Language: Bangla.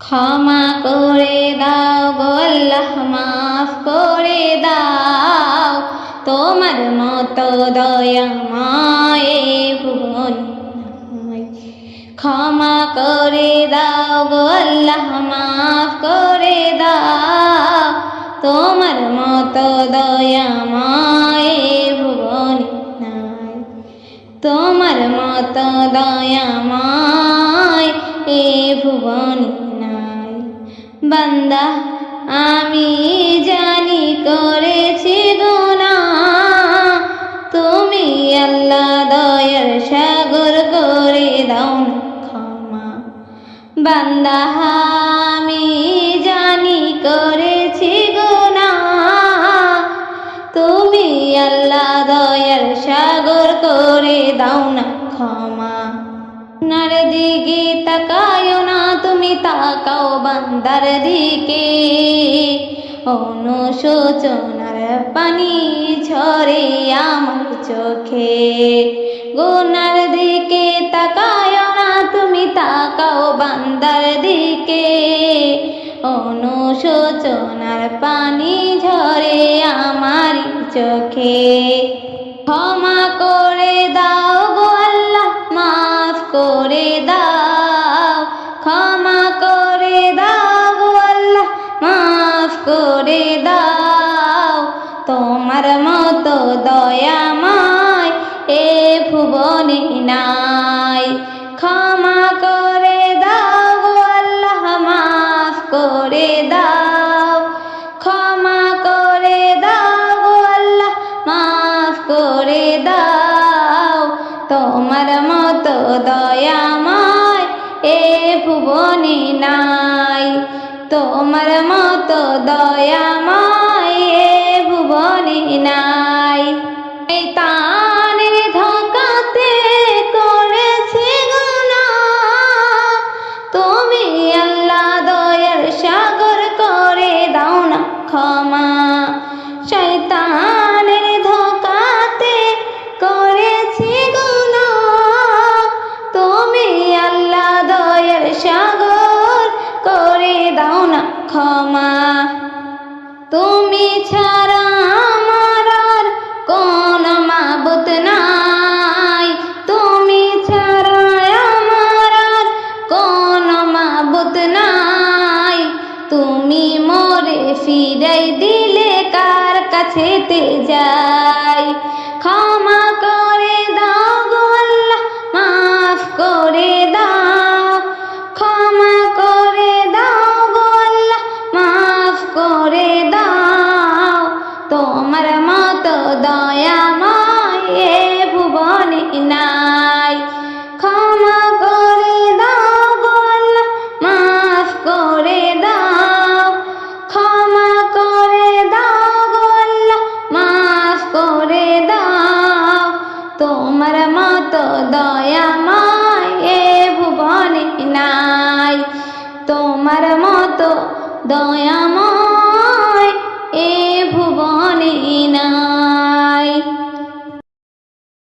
ক্ষমা করে দাও গো আল্লাহ, মাফ করে দাও। তোমার মতো দয়া মায়ে ভুবন। ক্ষমা করে দাও গো আল্লাহ, মাফ করে দাও। তোমার মতো দয়া মায়ে ভুবন তোমার মতো দয়া মায় এ ভুবন বান্দা, আমি জানি করেছি গুনা তুমি আল্লাহ দয়ার সাগর করে দাও ক্ষমা। বান্দা, আমি জানি করেছি গুনা তুমি আল্লাহ দয়ার সাগর করে দাও না ক্ষমা। নার দিকে তাকায় না, তুমি তাকাও বান্দার দিকে। অনুশোচনার পানি ঝরে আমার চোখে। গুনার দিকে তাকায় না, তুমি তাকাও বান্দার দিকে। অনুশোচনার পানি ঝরে আমার চোখে। ক্ষমা করে দাও গো তোমার মতো দয়াময় এ ভুবনে নাই। ক্ষমা করে দাও আল্লাহ, মাফ করে দাও। ক্ষমা করে দাও আল্লাহ, মাফ করে দাও। তোমার মতো দয়াময় এ ভুবনে নাই। তোমার মতো দয়াময় করে দাও না ক্ষমা। তুমি ছাড়া আমার আর কোন মাবুত নাই। তুমি ছাড়া আমার আর কোন মাবুত নাই। তুমি মোরে ফিরাই দিলে কার কাছেতে তোমার মতো দয়াময় এ ভুবনে নাই। ক্ষমা করে দাও গো মাফ করে দাও। ক্ষমা করে দাও গো আল্লাহ মাফ করে দাও। তোমার মতো দয়াময় এ ভুবনে নাই। তোমার মতো দয়া